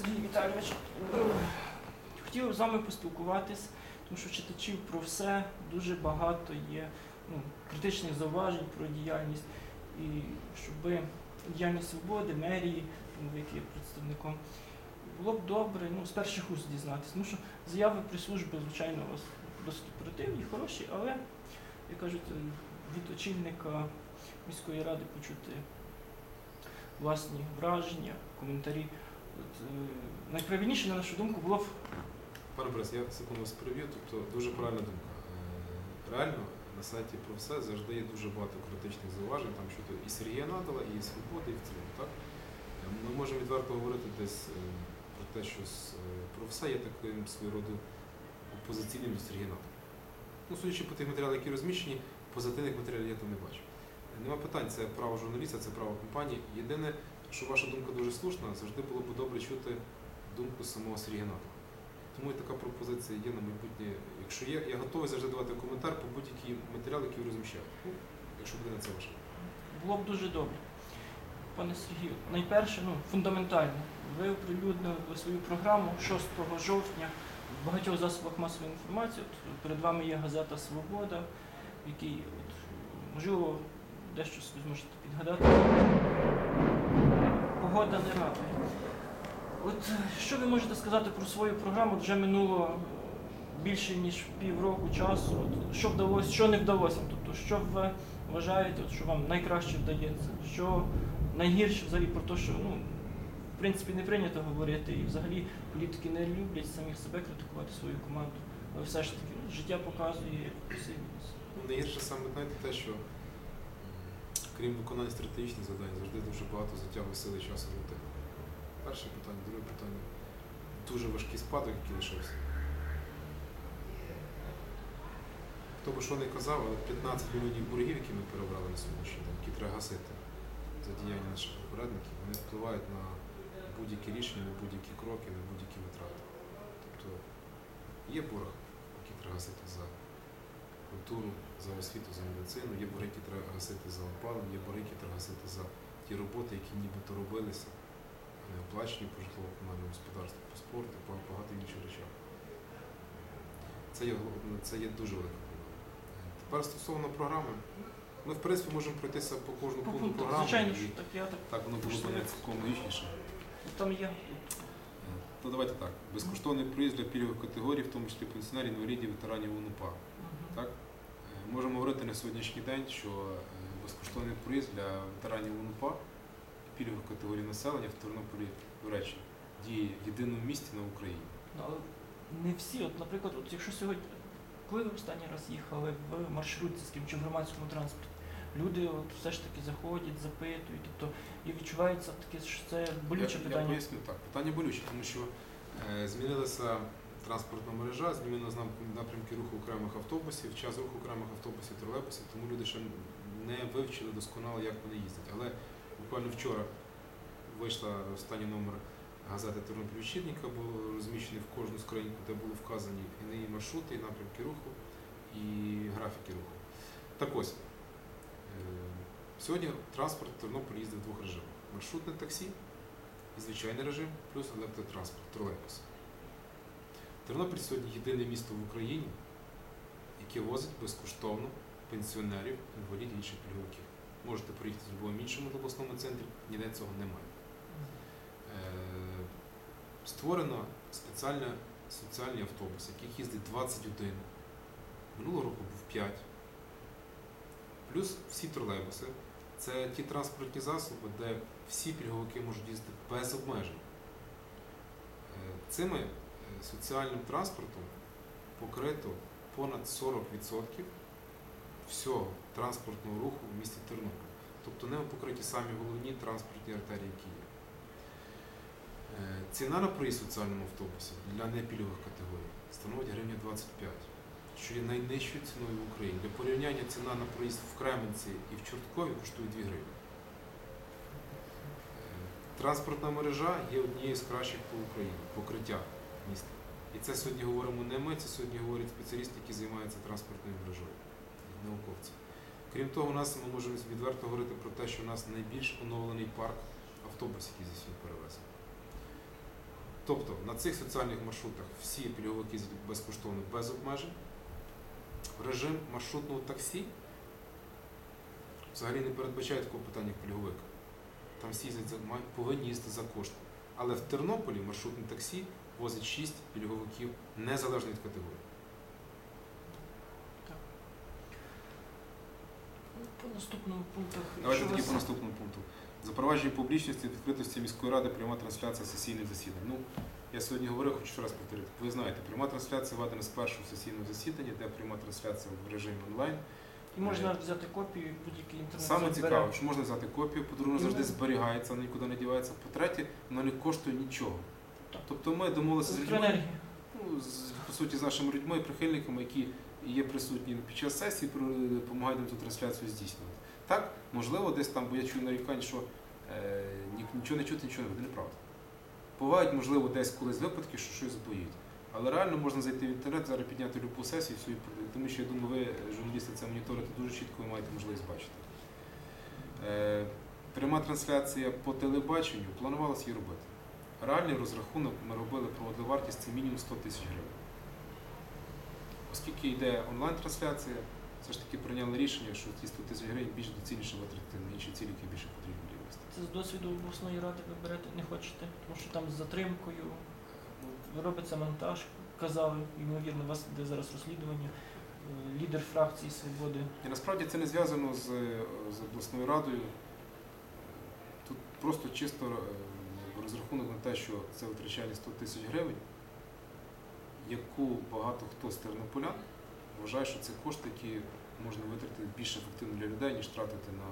Сергій Віталійович. Е, Хотів з вами поспілкуватись, тому що читачів про все дуже багато є ну, критичних зауважень про діяльність. І щоб діяльність свободи, мерії, ну, які є представником, було б добре ну, з перших уст дізнатися. Тому що заяви прес-служби, звичайно, у вас досить оперативні, хороші, але, як кажуть, е, від очільника міської ради почути власні враження, коментарі. Е, найправильніше, на нашу думку, було б Пане Борис, я секунду вас переб'ю, тобто дуже правильна думка. Е, Реально на сайті про все завжди є дуже багато критичних зауважень, там щодо і Сергія Надала, і свободи, і в цілому. Так? Е, Ми можемо відверто говорити десь про те, що про все є таким свого роду опозиційним до Сергія Надала. Ну, судячи по тих матеріалах, які розміщені, позитивних матеріалів я там не бачу. Нема питань, це право журналіста, це право компанії. Єдине, що ваша думка дуже слушна, завжди було б добре чути думку самого Сергія Надала. Тому і така пропозиція є на майбутнє. Якщо є, я готовий завжди давати коментар по будь-який матеріал, який ви розміщаєте. Ну, якщо буде на це ваше. було б дуже добре. Пане Сергію, найперше, ну, фундаментально, ви оприлюднили свою програму 6 жовтня в багатьох засобах масової інформації. От перед вами є газета Свобода, в якій, от, можливо, дещо собі зможете підгадати. Погода не радує. От е, що ви можете сказати про свою програму? Вже минуло більше ніж півроку часу. От, що вдалося, що не вдалося? Тобто, що ви вважаєте, от, що вам найкраще вдається? Що найгірше взагалі про те, що ну, в принципі не прийнято говорити, і взагалі політики не люблять самих себе критикувати свою команду. Але все ж таки ну, життя показує посильність. Ну, найгірше саме знаєте, те, що крім виконання стратегічних завдань, завжди дуже багато затягує сили часу рутини. Перше питання, друге питання. Дуже важкий спадок, який лишився. Хто би що не казав, але 15 мільйонів боргів, які ми перебрали на сьогоднішній день, які треба гасити за діяння наших попередників, вони впливають на будь-які рішення, на будь-які кроки, на будь-які витрати. Тобто є борг, який треба гасити за культуру, за освіту, за медицину, є борги, які треба гасити за опалення, є борги, які треба гасити за ті роботи, які нібито робилися, не оплачені по житлово-комунальному господарству, по спорту, по багато інших речах. Це є, це є дуже велика проблема. Тепер стосовно програми, ми в принципі можемо пройтися по кожному По пункту пунктах, програми. звичайно, і що так я так. так воно було б цілком логічніше. Там є То давайте так. Безкоштовний проїзд для пільгових категорій, в тому числі пенсіонерів, інвалідів, ветеранів УНУПА. Можемо говорити на сьогоднішній день, що е, безкоштовний проїзд для ветеранів УНУПА і пільгових категорій населення в Тернополі, до речі, діє в єдиному місті на Україні. Ну, але не всі. От, наприклад, от якщо сьогодні, коли ви останній раз їхали в маршрутці з ким чи в громадському транспорті, люди от все ж таки заходять, запитують, тобто і відчувається таке, що це болюче я, питання. Я поясню так. Питання болюче, тому що е, змінилася транспортна мережа, змінилися напрямки руху окремих автобусів, час руху окремих автобусів, тролейбусів, тому люди ще не вивчили досконало, як вони їздять. Але буквально вчора вийшла останній номер газети Тернопіль Вечірника, був розміщений в кожну скриньку, де були вказані і неї маршрути, і напрямки руху, і графіки руху. Так ось, е, сьогодні транспорт в їздить в двох режимах: маршрутне таксі звичайний режим, плюс електротранспорт, тролейбус. Тернопіль сьогодні єдине місто в Україні, яке возить безкоштовно пенсіонерів, інвалідів інших пільговиків. Можете приїхати в будь-якому іншому обласному центрі, ніде цього немає. Е, Створено спеціальний соціальний автобус, який їздить 21. Минулого року був 5. Плюс всі тролейбуси. Це ті транспортні засоби, де всі пільговики можуть їздити без обмежень. Е, Цими соціальним транспортом покрито понад 40% всього транспортного руху в місті Тернопіль. Тобто ними покриті самі головні транспортні артерії, є. Е, Ціна на проїзд соціальному автобусі для непільгових категорій становить гривня 25, що є найнижчою ціною в Україні. Для порівняння ціна на проїзд в Кременці і в Чорткові коштує 2 гривні. Е, Транспортна мережа є однією з кращих по Україні, покриття міста. І це сьогодні говоримо не ми, це сьогодні говорять спеціалісти, які займаються транспортною мережою, науковці. Крім того, у нас ми можемо відверто говорити про те, що у нас найбільш оновлений парк автобусів, які здійснюють перевезення. Тобто на цих соціальних маршрутах всі пільговики безкоштовно без обмежень. Режим маршрутного таксі взагалі не передбачає такого питання як пільговик. Там всі повинні їздити за кошти. Але в Тернополі маршрутне таксі возить 6 пільговиків незалежно від категорії. По наступному пунктах. Давайте тоді по наступному пункту. Запровадження публічності і відкритості міської ради пряма трансляція сесійних засідань. Ну, я сьогодні говорив, хочу ще раз повторити. Ви знаєте, пряма трансляція введена з першого сесійного засідання, де пряма трансляція в режимі онлайн. І можна взяти копію будь-який інтернет. Саме цікаве, що можна взяти копію, по-друге, завжди зберігається, вона нікуди не дівається. По-третє, вона не коштує нічого. Так. Тобто ми домовилися з людьми, ну, з, по суті, з нашими людьми, прихильниками, які є присутні під час сесії, допомагають нам цю трансляцію здійснювати. Так, можливо, десь там, бо я чую нарікань, що е, нічого не чути, нічого не буде, неправда. Бувають, можливо, десь колись випадки, що щось боїть. Але реально можна зайти в інтернет, зараз підняти любу сесію, всю, тому що я думаю, ви, журналісти, це моніторите дуже чітко, ви маєте можливість бачити. Е, пряма трансляція по телебаченню планувалося її робити. Реальний розрахунок ми робили проводили вартість це мінімум 100 тисяч гривень. Оскільки йде онлайн-трансляція, все ж таки прийняли рішення, що ті 100 тисяч гривень більш доцільніше витратити на інші цілі, які більше потрібні для міста. Це з досвіду обласної ради ви берете, не хочете, тому що там з затримкою робиться монтаж, казали, ймовірно, у вас іде зараз розслідування. Е, Лідер фракції Свободи. І насправді це не зв'язано з, з обласною радою. Тут просто чисто е, розрахунок на те, що це витрачання 100 тисяч гривень, яку багато хто з тернополян вважає, що це кошти, які можна витратити більш ефективно для людей, ніж тратити на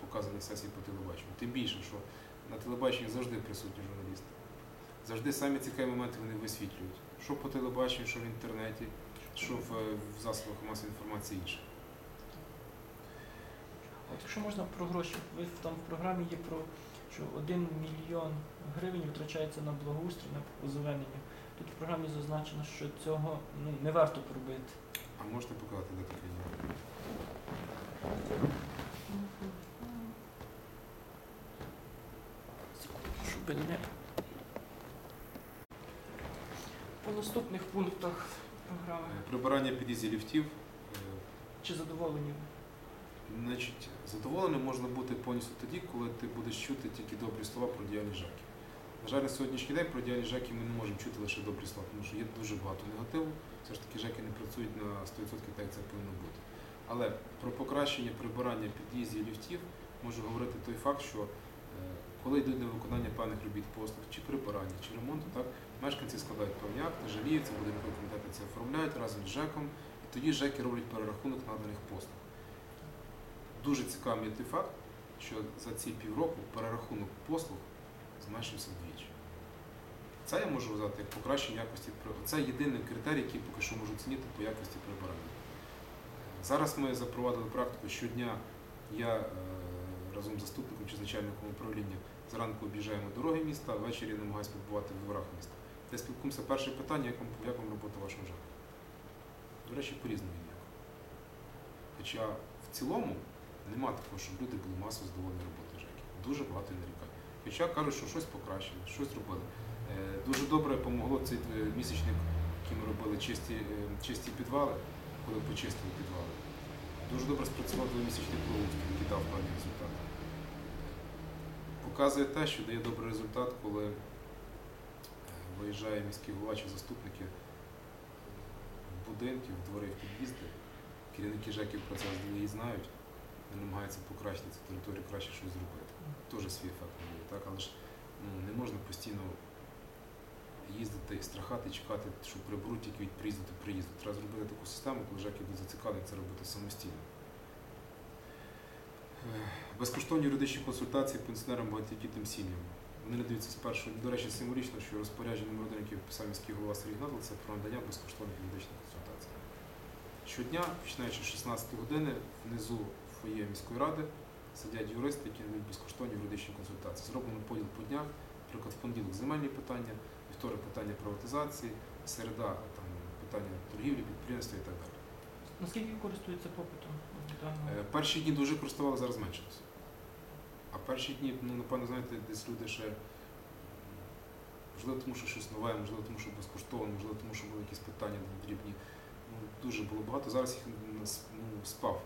показані сесії по телебаченню. Тим більше, що на телебаченні завжди присутні журналісти. Завжди самі цікаві моменти вони висвітлюють. Що по телебаченню, що в інтернеті, що в, е, в засобах масової інформації інше. От якщо можна про гроші, ви там в програмі є про що 1 мільйон гривень витрачається на благоустрій, на озеленення. Тут в програмі зазначено, що цього ну, не варто пробити. А можете показати, де таке є? Щоб не. По наступних пунктах програми. Е, Прибирання під'їздів ліфтів. Е, Чи задоволені ви? Значить, задоволеним можна бути повністю тоді, коли ти будеш чути тільки добрі слова про діяльність ЖЕКів. На жаль, на сьогоднішній день про діяльність ЖЕКів ми не можемо чути лише добрі слова, тому що є дуже багато негативу. Все ж таки ЖЕКи не працюють на 100% так, як це повинно бути. Але про покращення прибирання під'їздів ліфтів можу говорити той факт, що е, коли йдуть на виконання певних робіт послуг, чи прибирання, чи ремонту, так, мешканці складають певні акти, жаліються, будинкові комітети це оформляють разом з ЖЕКом, і тоді ЖЕКи роблять перерахунок наданих послуг. Дуже цікавий той факт, що за ці півроку перерахунок послуг зменшився вдвічі. Це я можу вважати як покращення якості при- Це єдиний критерій, який поки що можу оцінити по якості прибирання. Зараз ми запровадили практику щодня. Я е, разом з заступником чи начальником управління зранку об'їжджаємо дороги міста, ввечері намагаюся побувати в дворах міста. Де спілкуємося перше питання, як вам, як вам робота вашого ЖЕКу. До речі, по-різному ніяк. Хоча в цілому нема такого, щоб люди були масово задоволені роботою ЖЕКів. Дуже багато нарікань. Хоча кажуть, що щось покращили, щось робили. Е, Дуже добре допомогло цей е, місячник, який ми робили чисті, е, чисті підвали, коли почистили підвали. Дуже добре спрацював двомісячний благоустрій, який дав певні результати. Показує те, що дає добрий результат, коли виїжджає міський голова чи заступники в будинки, в двори, в під'їзди. Керівники ЖЕКів про це знають, вони намагаються покращити цю територію, краще щось зробити. Теж свій ефект має, так? Але ж ну, не можна постійно їздити і страхати, чекати, що приберуть тільки від приїзду до приїзду. Треба зробити таку систему, коли ЖЕКи будуть зацікавлені це робити самостійно. Е, Безкоштовні юридичні консультації пенсіонерам багатодітним сім'ям. Вони надаються спершу, до речі, символічно, що розпорядження номер один, яке підписав міський голова Сергій Гнатов, це про надання безкоштовних юридичних консультацій. Щодня, починаючи з 16 години, внизу фоє міської ради сидять юристи, які надають безкоштовні юридичні консультації. Зроблено поділ по днях, наприклад, в понеділок земельні питання, вівторок питання приватизації, середа там, питання торгівлі, підприємства і так далі. Наскільки користується попитом? Е, Перші дні дуже користували, зараз зменшилося. А перші дні, ну, напевно, знаєте, десь люди ще Можливо, тому що щось нове, можливо, тому що безкоштовно, можливо, тому що були якісь питання дрібні. Ну, дуже було багато. Зараз їх ну, ну, спав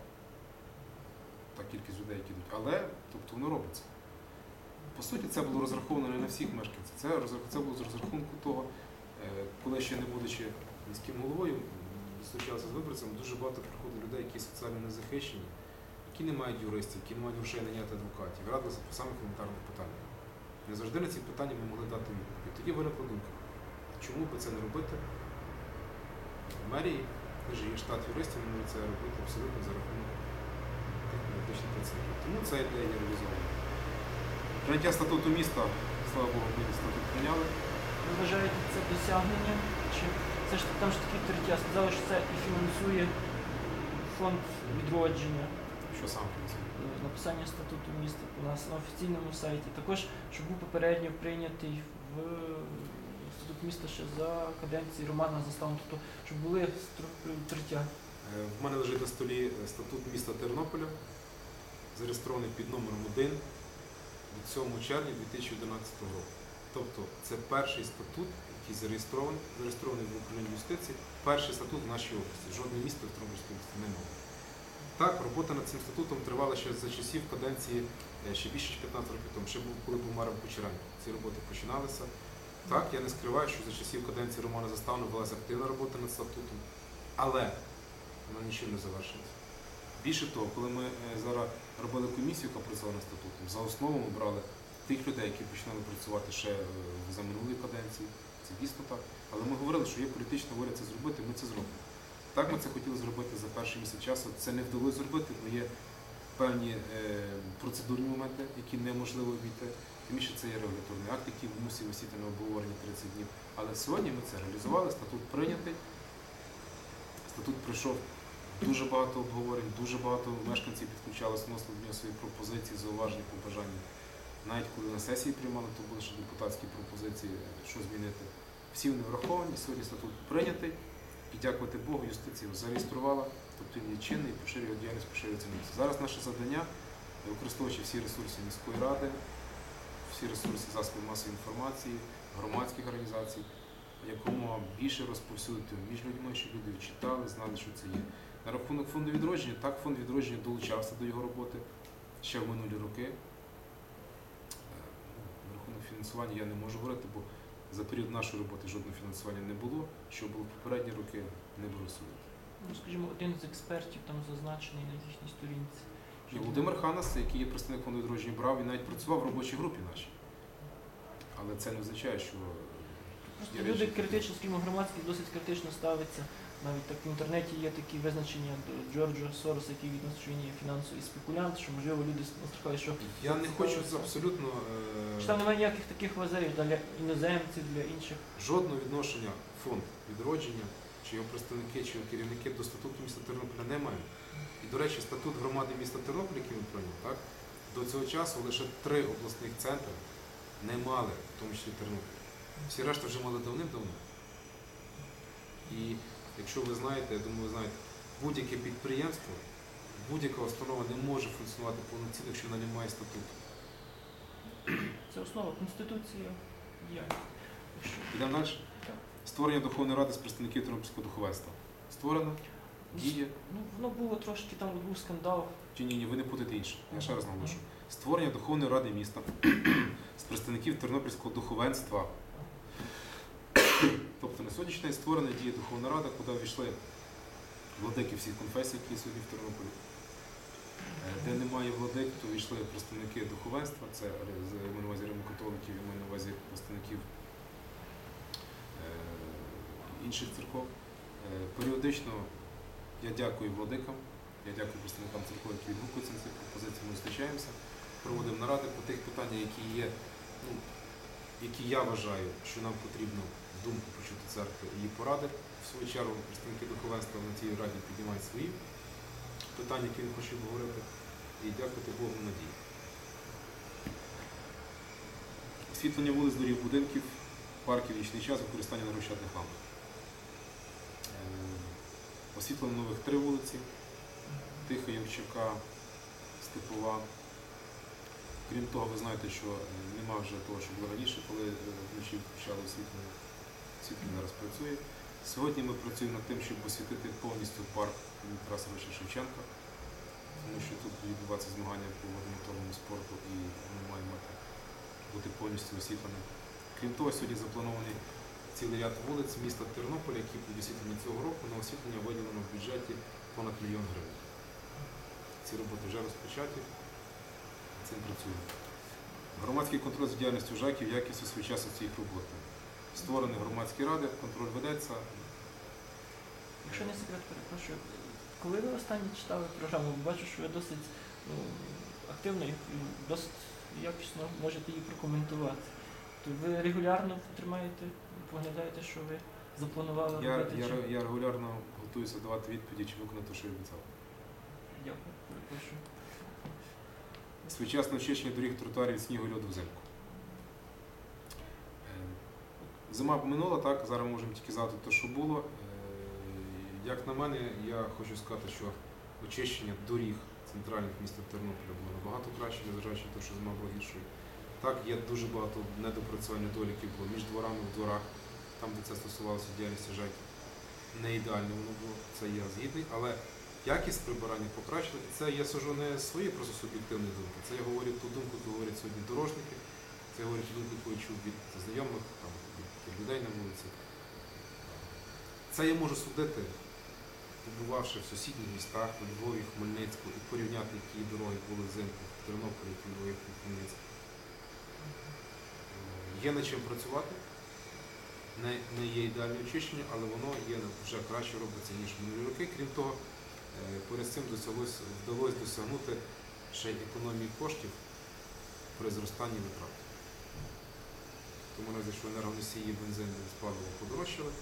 та кількість людей, які йдуть. Але тобто воно робиться. По суті, це було розраховано не на всіх мешканців. Це, це було з розрахунку того, е, коли ще не будучи міським головою, зустрічався з виборцями, дуже багато приходить людей, які соціально незахищені, які не мають юристів, які не мають грошей наняти адвокатів, радилися по самих елементарних питаннях. Не завжди на ці питання ми могли дати відповідь. Тоді виникла думка, чому би це не робити в мерії, де ж є штат юристів, вони можуть це робити абсолютно за рахунок тих політичних. Тому ця ідея є реалізована. Прийняття статуту міста, слава Богу, ми статут прийняли. Ви вважаєте це досягнення? Чи це ж там ж такі третя сказали, що це і фінансує фонд відродження, Що сам фінансує? е, написання статуту міста у нас на офіційному сайті. Також, щоб був попередньо прийнятий в статут міста ще за каденції Романа Заставного, тобто, щоб були третя. Е, В мене лежить на столі статут міста Тернополя, зареєстрований під номером 1 від 7 червня 2011 року. Тобто це перший статут, який зареєстрований, зареєстрований в управлінні юстиції, перший статут в нашій області. Жодне місто в Тернопільській області не мало. Так, робота над цим статутом тривала ще за часів каденції е, ще більше ніж 15 років тому, ще був, коли був мером Кучерань. Ці роботи починалися. Так, я не скриваю, що за часів каденції Романа Заставного велася активна робота над статутом, але вона нічим не завершилася. Більше того, коли ми е, зараз робили комісію, яка працювала над статутом, за основу ми брали тих людей, які починали працювати ще е, за минулої каденції. Це дійсно так. Але ми говорили, що є політична воля це зробити, ми це зробимо. Так ми це хотіли зробити за перший місяць часу. Це не вдалося зробити, бо є певні е, процедурні моменти, які неможливо обійти. Тим більше це є регуляторний акт, який мусив висіти на обговоренні 30 днів. Але сьогодні ми це реалізували, статут прийнятий. Статут пройшов дуже багато обговорень, дуже багато мешканців підключалися, вносили свої пропозиції, зауваження, побажання. Навіть коли на сесії приймали, то були ще депутатські пропозиції, що змінити. Всі вони враховані, сьогодні статут прийнятий. І дякувати Богу, юстиція його зареєструвала, тобто він є чинний і поширює діяльність, поширюється на місце. Зараз наше завдання, використовуючи всі ресурси міської ради, всі ресурси засобів масової інформації, громадських організацій, якомога більше розповсюдити між людьми, щоб люди читали, знали, що це є. На рахунок фонду відродження, так, фонд відродження долучався до його роботи ще в минулі роки. Е, ну, На рахунок фінансування я не можу говорити, бо за період нашої роботи жодного фінансування не було. Що було в попередні роки, не беру судити. Ну, скажімо, один з експертів там зазначений на їхній сторінці. І Володимир Ханас, який є представник фонду відродження брав, він навіть працював в робочій групі нашій. Але це не означає, що Просто Є люди речі. критично, скажімо, громадськість досить критично ставиться. Навіть так в інтернеті є такі визначення до Джорджа Сороса, який відносить, що він є фінансовий спекулянт, що можливо люди настрахали, що Я не хочу з абсолютно е, що там немає ніяких таких лазерів для іноземців, для інших. жодного відношення фонд відродження, чи його представники, чи його керівники до статуту міста Тернополя не мають. І, до речі, статут громади міста Тернополя, який ми прийняли, так, до цього часу лише три обласних центри не мали, в тому числі Тернопіль. Всі решта вже мали давним-давно. І якщо ви знаєте, я думаю, ви знаєте, будь-яке підприємство, будь-яка установа не може функціонувати повноцінно, якщо вона не має статуту. Це основа Конституції є. Йдемо далі. Так. Створення Духовної ради з представників Тернопільського духовенства. Створено, діє. Ну, воно було трошки там був скандал. Чи ні, ні, ви не путаєте інше. Я ще раз наголошу. Створення Духовної ради міста з представників Тернопільського духовенства. Тобто на сьогоднішній день створена діє Духовна Рада, куди війшли владики всіх конфесій, які сьогодні в Тернополі. Е, Де немає владик, то війшли представники духовенства, це я маю на увазі римокатоликів, я маю на увазі представників е, інших церков. Е, Періодично я дякую владикам, я дякую представникам церков, які відгукуються на ці пропозиції. Ми зустрічаємося, проводимо наради по тих питаннях, які є, ну, які я вважаю, що нам потрібно думку почути церкви і її поради. В свою чергу представники духовенства на цій раді піднімають свої питання, які він хоче говорити, і дякувати Богу надії. Освітлення вулиць, доріг, будинків, парків, нічний час, використання нарощадних ламп. Е, Освітлено нових три вулиці. Тиха, Явчака, Степова. Крім того, ви знаєте, що е, нема вже того, що було раніше, коли е, вночі включали освітлення. Освітлення зараз працює. Сьогодні ми працюємо над тим, щоб освітити повністю парк Тараса Григоровича Шевченка, тому що тут відбуваються змагання по водомоторному спорту і воно має мати бути повністю освітленим. Крім того, сьогодні запланований цілий ряд вулиць міста Тернополя, які будуть освітлені цього року. На освітлення виділено в бюджеті понад мільйон гривень. Ці роботи вже розпочаті, цим працюємо. Громадський контроль за діяльністю ЖАКів, якістю своєчасності їх роботи. Створені громадські ради, контроль ведеться. Якщо не секрет, перепрошую, коли ви останнє читали програму, бачу, що ви досить ну, активно і досить якісно можете її прокоментувати. То ви регулярно тримаєте, поглядаєте, що ви запланували Я, робити? я, чи- я регулярно готуюся давати відповіді, чи виконати що я обіцяв. Дякую, перепрошую. Своєчасне очищення доріг тротуарів снігу льоду взимку. Е, Зима минула, так, зараз можемо тільки згадати те, що було. Е, Як на мене, я хочу сказати, що очищення доріг центральних міста Тернополя було набагато краще, незважаючи на те, що зима була гіршою. Так, є дуже багато недопрацювань недоліків було між дворами в дворах, там, де це стосувалося діяльності ЖЕКів. Не ідеально воно було, це я згідний, але якість прибирання покращили. І це я сужу не свої просто суб'єктивні думки. Це я говорю ту думку, яку говорять сьогодні дорожники, це я говорю ту думку, яку я чув від знайомих, там, людей на вулиці. Це я можу судити, побувавши в сусідніх містах, у Львові, Хмельницьку, і порівняти, які дороги були взимку в Тернополі, які в Львові, Хмельницьку. Є над чим працювати. Не, не є ідеальне очищення, але воно є вже краще робиться, ніж минулі роки. Крім того, е, поряд з цим досяглось, вдалося досягнути ще й економії коштів при зростанні витрат. Тому разі, що енергоносії, бензин і паливо подорожчали,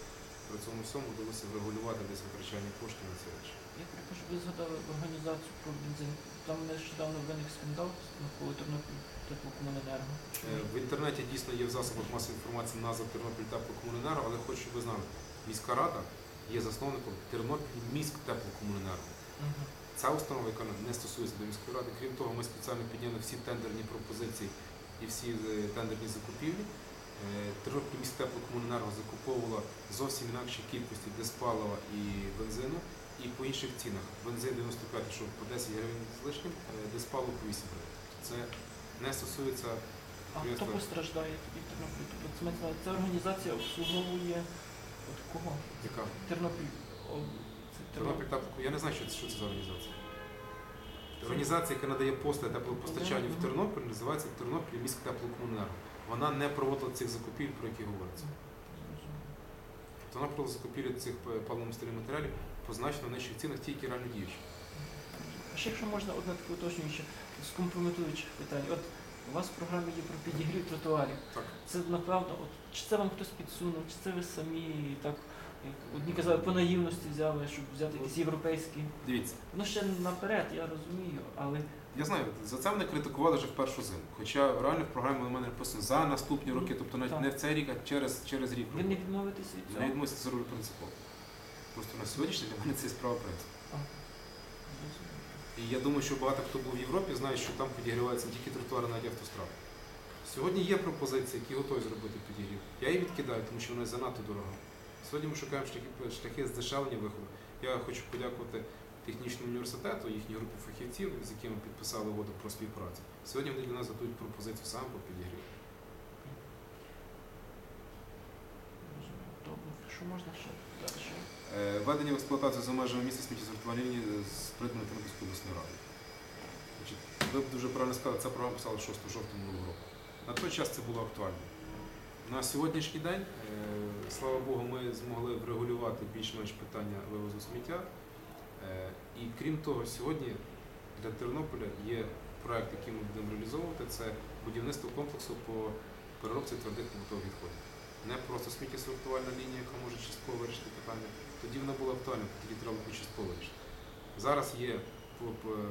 при цьому всьому вдалося врегулювати десь витрачання коштів на ці речі. Я перепрошую, ви згадали організацію про бензин. Там нещодавно виник скандал навколо Тернопіль теплокомуненерго. Е, В інтернеті дійсно є в засобах масової інформації назва Тернопіль теплокомуненерго, але хочу, щоб ви знали, міська рада є засновником Тернопіль міськ теплокомуненерго. Мгм. Ця установа, яка не стосується до міської ради, крім того, ми спеціально підняли всі тендерні пропозиції і всі е, тендерні закупівлі. Е, Тернопіль міськ теплокомуненерго закуповувала зовсім інакші кількості диспалива і бензину, і по інших цінах. Бензин 95, що по 10 гривень з лишнім, е, по 8 гривень. Це не стосується А хто постраждає тоді в Тернополі? Тобто ця організація обслуговує от кого? яка Тернопіль. Тернопіль тепло. Я не знаю, що це, що це за організація. Організація, яка надає послуги теплопостачання в Тернопіль, називається Тернопіль міськ теплокомуненерго. Вона не проводила цих закупівель, про які говориться. Тобто вона проводила закупівлі цих паливно-мастильних матеріалів по значно нижчих цінах, ті, які реально діючі. А ще якщо можна одне таке уточнююче з компрометуючих питань. От у вас в програмі є про підігрів тротуарів. Так. Це напевно, от чи це вам хтось підсунув, чи це ви самі так, як одні казали, по наївності взяли, щоб взяти якісь європейські. Дивіться, Ну ще наперед, я розумію, але я знаю, за це мене критикували вже в першу зиму. Хоча реально в програмі у мене написано за наступні роки, тобто навіть Так. не в цей рік, а через, через рік. ви не відмовитесь від Я цього. відмовився це зроблю принципово. Просто на сьогоднішній для мене це справа принципу. І я думаю, що багато хто був в Європі, знає, що там підігріваються не тільки тротуари, навіть автостради. Сьогодні є пропозиції, які готові зробити підігрів. Я її відкидаю, тому що вона занадто дорога. Сьогодні ми шукаємо шляхи, шляхи здешевлення виходу. Я хочу подякувати технічному університету, їхній групі фахівців, з якими підписали угоду про співпрацю. Сьогодні вони для нас готують пропозицію саме по підігріву. Що можна ще далі? Е, Введення в експлуатацію за межами міста сміттєсортувальної лінії з придбаною Тернопільської обласної ради. Ви б дуже правильно сказали, ця програма писала 6 жовтня минулого року. На той час це було актуально. На сьогоднішній день, е, слава Богу, ми змогли врегулювати більш-менш питання вивозу сміття. Е, І крім того, сьогодні для Тернополя є проект, який ми будемо реалізовувати, це будівництво комплексу по переробці твердих побутових відходів. Не просто сміттєсортувальна лінія, яка може частково вирішити питання. Тоді вона була актуальна, тоді треба було частково вирішити. Зараз є по- по-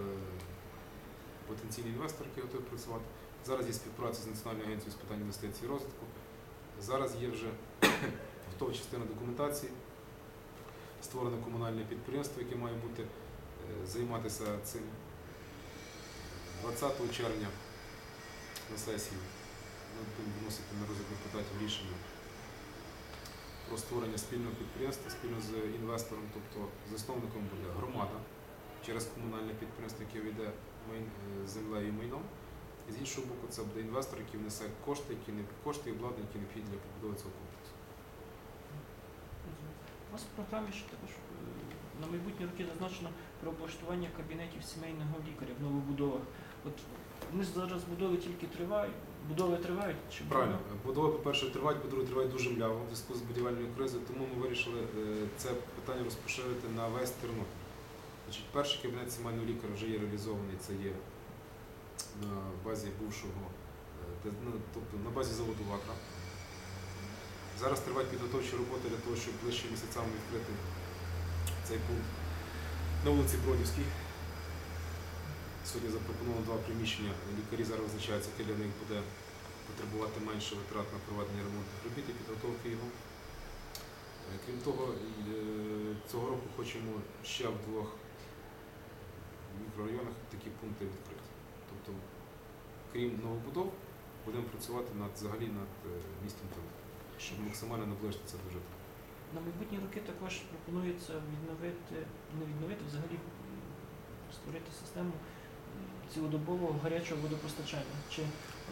потенційний інвестор, який готовий працювати. Зараз є співпраця з Національною агенцією з питань інвестицій і розвитку. Зараз є вже готова частина документації, створене комунальне підприємство, яке має бути е, займатися цим. 20 червня на сесії ми будемо вносити на розгляд депутатів рішення про створення спільного підприємства спільно з інвестором, тобто засновником буде громада через комунальне підприємство, яке веде майн- е, землею і майном. І з іншого боку, це буде інвестор, який внесе кошти, які не кошти і обладнання, які необхідні для побудови цього комплексу. У вас в програмі ще також е, на майбутні роки зазначено про облаштування кабінетів сімейного лікаря в новобудовах. От вони зараз будови тільки тривають, будови тривають чи Правильно, будова, по-перше, тривають, по-друге, триває дуже мляво в зв'язку з будівельною кризою, тому ми вирішили е, це питання розпоширити на весь Тернопіль. Значить, перший кабінет сімейного лікаря вже є реалізований, це є на базі бувшого, е, ну, тобто на базі заводу Вакра. Зараз тривають підготовчі роботи для того, щоб ближче місяцями відкрити цей пункт на вулиці Бродівській. Сьогодні запропоновано два приміщення. Лікарі зараз визначаються, яке для них буде потребувати менше витрат на проведення ремонтних робіт і підготовки його. Е, Крім того, е, цього року хочемо ще в двох мікрорайонах такі пункти відкрити. Тобто, крім новобудов, будемо працювати над взагалі над е, містом Тернопіль, щоб максимально наближити це до жителів. На майбутні роки також пропонується відновити, не відновити, взагалі створити систему цілодобового гарячого водопостачання. Чи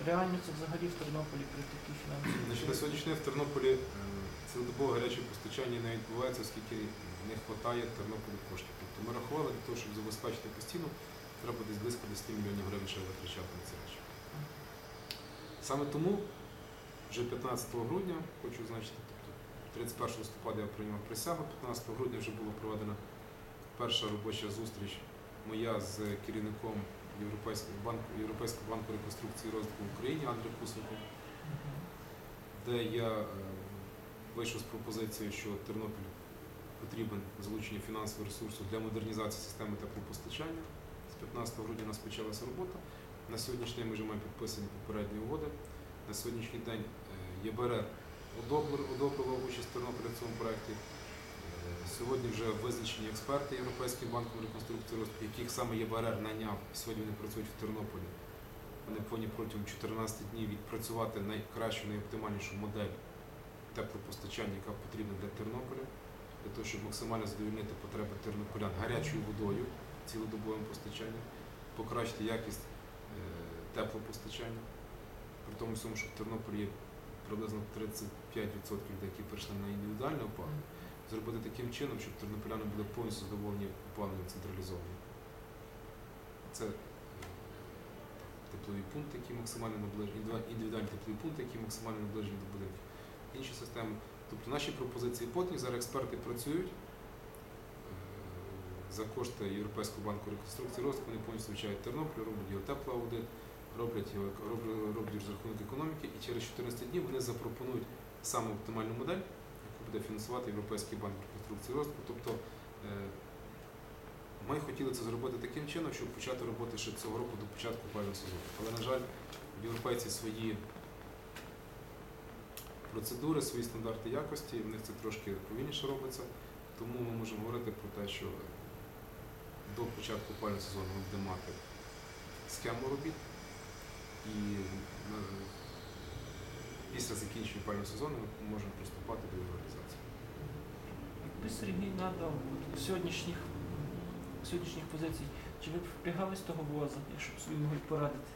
реально це взагалі в Тернополі при такій фінансовій? Значить, на сьогоднішній в Тернополі цілодобове гаряче постачання не відбувається, оскільки не вистачає Тернополю коштів. Тобто ми рахували для того, щоб забезпечити постійно, треба десь близько 10 мільйонів гривень ще витрачати на ці речі. Саме тому вже 15 грудня, хочу зазначити, тобто 31 листопада я прийняв присягу, 15 грудня вже була проведена перша робоча зустріч моя з керівником Європейського банку, Європейського банку реконструкції і розвитку в Україні Андрій Кусенком де я е, вийшов з пропозицією, що Тернопіль потрібен залучення фінансового ресурсу для модернізації системи теплопостачання. З 15 грудня у нас почалася робота. На сьогоднішній день ми вже маємо підписані попередні угоди. На сьогоднішній день ЄБРР одобрило участь Тернополя в цьому проєкті. Е, Сьогодні вже визначені експерти Європейським банком реконструкції розвитку, яких саме ЄБРР наняв. Сьогодні вони працюють в Тернополі. Вони повинні протягом 14 днів відпрацювати найкращу, найоптимальнішу модель теплопостачання, яка потрібна для Тернополя, для того, щоб максимально задовольнити потреби тернополян гарячою водою, цілодобовим постачанням, покращити якість е, теплопостачання. При тому всьому, що в Тернополі є приблизно 35% людей, які прийшли на індивідуальне опалення, зробити таким чином, щоб тернополяни були повністю задоволені опаленням централізованим. Це е, теплові пункти, які максимально наближені, індивідуальні теплові пункти, які максимально наближені до будинків. Інші системи. Тобто наші пропозиції потім зараз експерти працюють е, за кошти Європейського банку реконструкції розвитку, вони повністю вивчають Тернопіль, роблять його теплоаудит, роблять його роблять, розрахунок економіки, і через 14 днів вони запропонують саме оптимальну модель, яку буде фінансувати Європейський банк реконструкції розвитку. Тобто е, ми хотіли це зробити таким чином, щоб почати роботи ще цього року до початку опалювального сезону. Але, на жаль, європейці свої процедури, свої стандарти якості, в них це трошки повільніше робиться. Тому ми можемо говорити про те, що до початку опалювального сезону ми будемо мати схему робіт і після закінчення опалювального сезону ми можемо приступати до реалізації. Якби Сергій надав сьогоднішніх, сьогоднішніх позицій, чи ви б впрягались того воза, якщо б собі могли порадити?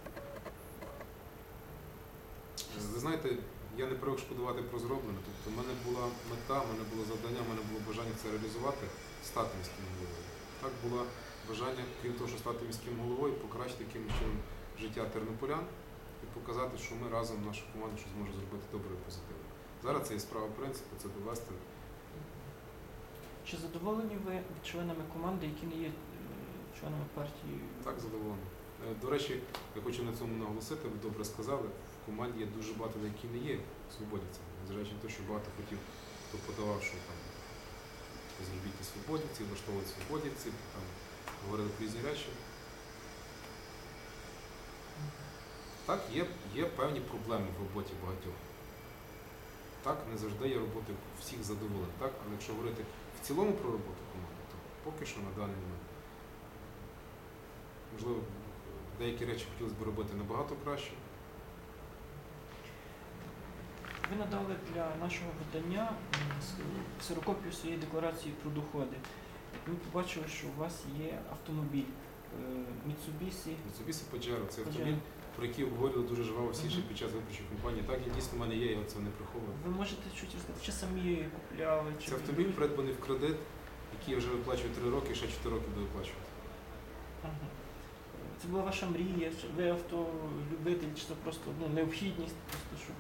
Ви знаєте, я не привик шкодувати про зроблене. Тобто в мене була мета, в мене було завдання, в мене було бажання це реалізувати, стати міським головою. Так було бажання, крім того, що стати міським головою, покращити якимось чином життя тернополян і показати, що ми разом, наша команда, що зможе зробити добре і позитивно. Зараз це є справа принципу, це довести. Чи задоволені ви членами команди, які не є е, членами партії? Так, задоволений. Е, До речі, я хочу на цьому наголосити, ви добре сказали, в команді є дуже багато, які не є свободівцями. Незважаючи на те, що багато хотів, хто подавав, що там зробіть свободівці, влаштовують свободівці, там говорили різні речі. Так, є, є певні проблеми в роботі багатьох. Так, не завжди є роботи всіх задоволених, так? Але якщо говорити в цілому про роботу команди, то поки що на даний момент. Можливо, деякі речі хотілося б робити набагато краще. Ви надали для нашого видання ксерокопію своєї декларації про доходи. Ми побачили, що у вас є автомобіль е, Mitsubishi Mitsubishi Pajero це Pajero. автомобіль, про який обговорювали дуже жваво всі ще під час виборчої кампанії. Так, він дійсно в мене є, я цього не приховую. Ви можете чуть розказати, чи самі купляли, чи Це автомобіль придбаний в кредит, який я вже виплачую 3 роки, і ще 4 роки буду виплачувати. Ага. Це була ваша мрія, чи ви автолюбитель, чи це просто ну, необхідність, просто щоб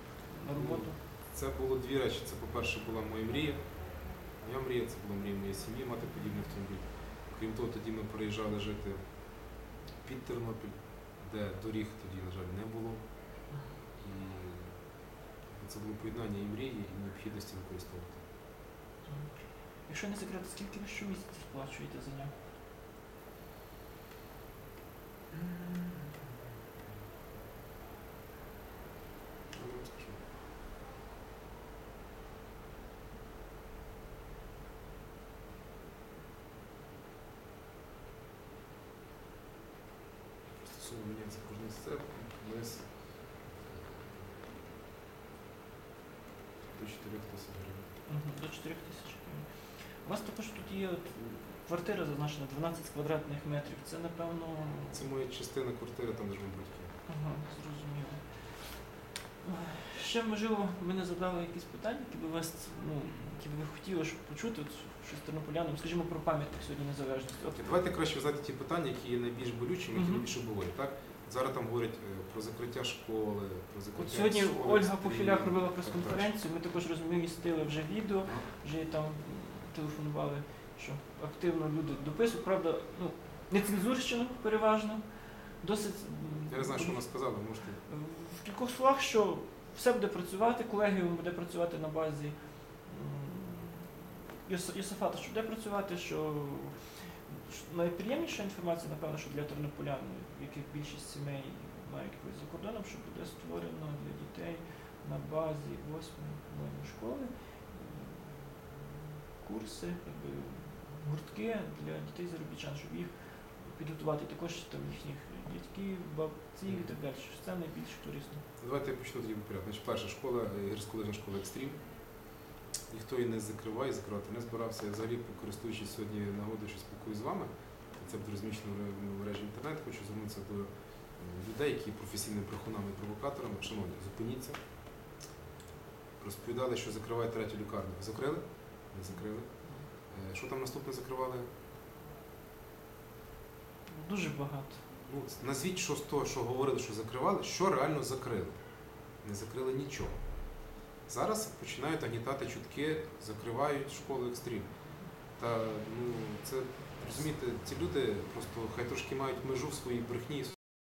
на роботу? Це було дві речі. Це, по-перше, була моя мрія. Моя мрія це була мрія моєї сім'ї мати подібний автомобіль. Крім того, тоді ми переїжджали жити під Тернопіль, де доріг тоді, на жаль, не було. І це було поєднання і мрії, і необхідності використовувати. Якщо не секрет, скільки ви щомісяця сплачуєте за нього? Що я вам скажу? Просто сума міняється кожен степ, вниз. До 4 тисяч гривень. До 4 тисяч гривень. У вас також тут є от, квартира зазначена 12 квадратних метрів. Це напевно. Це моя частина квартири, там живуть батьки. Ага, зрозуміло. Ще, можливо, ми не задали якісь питання, які би вас, ну, які би ви хотіли щоб почути, от, щось тернополянам, скажімо, про пам'ятник сьогодні незалежності. От, Давайте краще задати ті питання, які є найбільш болючими, які Мгм. найбільше говорять. Так? Зараз там говорять е, про закриття школи, про закриття. От сьогодні школи, Ольга Похиляк робила прес-конференцію, ми також розмістили вже відео, вже там телефонували, що активно люди дописують, правда, ну, нецензурщину переважно, досить. Я не знаю, що вона сказала, можете. В кількох словах, що все буде працювати, колегіум буде працювати на базі Йосифата, що буде працювати, що найприємніша інформація, напевно, що для тернополян, в яких більшість сімей мають когось за кордоном, що буде створено для дітей на базі восьмої по-моєму, школи курси, якби, гуртки для дітей заробітчан, щоб їх підготувати також там їхніх дядьків, бабців і так далі. Що це найбільш корисно. Давайте я почну тоді по порядку. Значить, перша школа, е, гірськолижна школа Екстрім. Ніхто її не закриває, закривати не збирався. Я взагалі, користуючись сьогодні нагодою, що спілкуюсь з вами, це буде розміщено в мережі інтернет, хочу звернутися до людей, які є професійними брехунами і провокаторами. Шановні, зупиніться. Розповідали, що закривають третю лікарню. Закрили? Не закрили. Е, Що там наступне закривали? Дуже багато. Ну, назвіть, що з того, що говорили, що закривали, що реально закрили. Не закрили нічого. Зараз починають агітати чутки, закривають школи екстрім. Та ну це розумієте, ці люди просто хай трошки мають межу в своїй брехні,